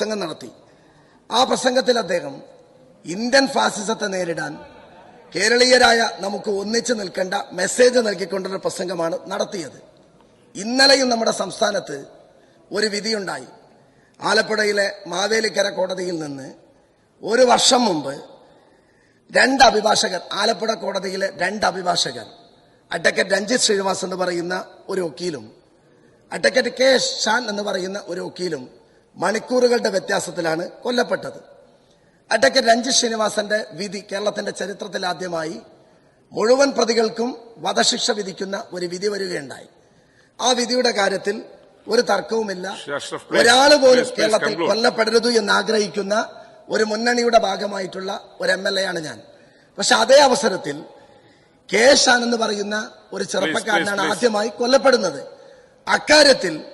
പ്രസംഗം നടത്തി. ആ പ്രസംഗത്തിൽ അദ്ദേഹം ഇന്ത്യൻ ഫാസിസത്തെ നേരിടാൻ കേരളീയരായ നമുക്ക് ഒന്നിച്ചു നിൽക്കേണ്ട മെസ്സേജ് നൽകിക്കൊണ്ടൊരു പ്രസംഗമാണ് നടത്തിയത്. ഇന്നലെയും നമ്മുടെ സംസ്ഥാനത്ത് ഒരു വിധിയുണ്ടായി. ആലപ്പുഴയിലെ മാവേലിക്കര കോടതിയിൽ നിന്ന് ഒരു വർഷം മുമ്പ് രണ്ട് അഭിഭാഷകർ ആലപ്പുഴ കോടതിയിലെ രണ്ട് അഭിഭാഷകർ അഡ്വക്കേറ്റ് രഞ്ജിത് ശ്രീനിവാസ് എന്ന് പറയുന്ന ഒരു വക്കീലും അഡ്വക്കേറ്റ് കെ ഷാൻ എന്ന് പറയുന്ന ഒരു വക്കീലും മണിക്കൂറുകളുടെ വ്യത്യാസത്തിലാണ് കൊല്ലപ്പെട്ടത്. അഡ്വക്കേറ്റ് രഞ്ജിത് ശ്രീനിവാസന്റെ വിധി കേരളത്തിന്റെ ചരിത്രത്തിൽ ആദ്യമായി മുഴുവൻ പ്രതികൾക്കും വധശിക്ഷ വിധിക്കുന്ന ഒരു വിധി വരികയുണ്ടായി. ആ വിധിയുടെ കാര്യത്തിൽ ഒരു തർക്കവുമില്ല. ഒരാൾ പോലും കേരളത്തിൽ കൊല്ലപ്പെടരുത് എന്ന് ആഗ്രഹിക്കുന്ന ഒരു മുന്നണിയുടെ ഭാഗമായിട്ടുള്ള ഒരു എം എൽ എ ആണ് ഞാൻ. പക്ഷെ അതേ അവസരത്തിൽ കേശാൻ എന്ന് പറയുന്ന ഒരു ചെറുപ്പക്കാരനാണ് ആദ്യമായി കൊല്ലപ്പെടുന്നത്. അക്കാര്യത്തിൽ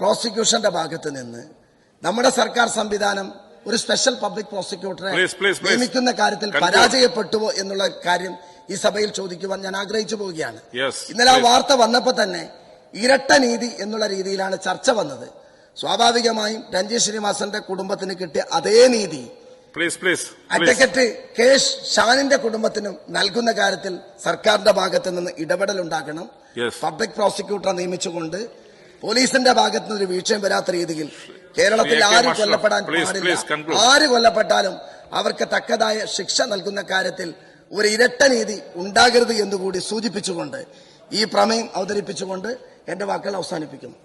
പ്രോസിക്യൂഷന്റെ ഭാഗത്ത് നിന്ന് നമ്മുടെ സർക്കാർ സംവിധാനം ഒരു സ്പെഷ്യൽ പബ്ലിക് പ്രോസിക്യൂട്ടറെ. നിയമിക്കുന്ന കാര്യത്തിൽ പരാജയപ്പെട്ടുവോ എന്നുള്ള കാര്യം ഈ സഭയിൽ ചോദിക്കുവാൻ ഞാൻ ആഗ്രഹിച്ചു പോവുകയാണ് ഇന്നലെ ആ വാർത്ത വന്നപ്പോൾ തന്നെ ഇരട്ട നീതി എന്നുള്ള രീതിയിലാണ് ചർച്ച വന്നത് സ്വാഭാവികമായും രഞ്ജി ശ്രീനിവാസന്റെ കുടുംബത്തിന് കിട്ടിയ അതേ നീതി പ്ലീസ് പ്ലീസ്. അഡ്വക്കറ്റ് കെ ഷാനിന്റെ കുടുംബത്തിനും നൽകുന്ന കാര്യത്തിൽ സർക്കാരിന്റെ ഭാഗത്ത് നിന്ന് ഇടപെടൽ ഉണ്ടാക്കണം. പബ്ലിക് പ്രോസിക്യൂട്ടറെ നിയമിച്ചുകൊണ്ട് പോലീസിന്റെ ഭാഗത്തുനിന്ന് ഒരു വീഴ്ചയും വരാത്ത രീതിയിൽ കേരളത്തിൽ ആരും കൊല്ലപ്പെടാൻ പാടില്ല? ആര് കൊല്ലപ്പെട്ടാലും അവർക്ക് തക്കതായ ശിക്ഷ നൽകുന്ന കാര്യത്തിൽ ഒരു ഇരട്ട നീതി ഉണ്ടാകരുത് എന്നുകൂടി സൂചിപ്പിച്ചുകൊണ്ട് ഈ പ്രമേയം അവതരിപ്പിച്ചുകൊണ്ട് എന്റെ വാക്കുകൾ അവസാനിപ്പിക്കുന്നു.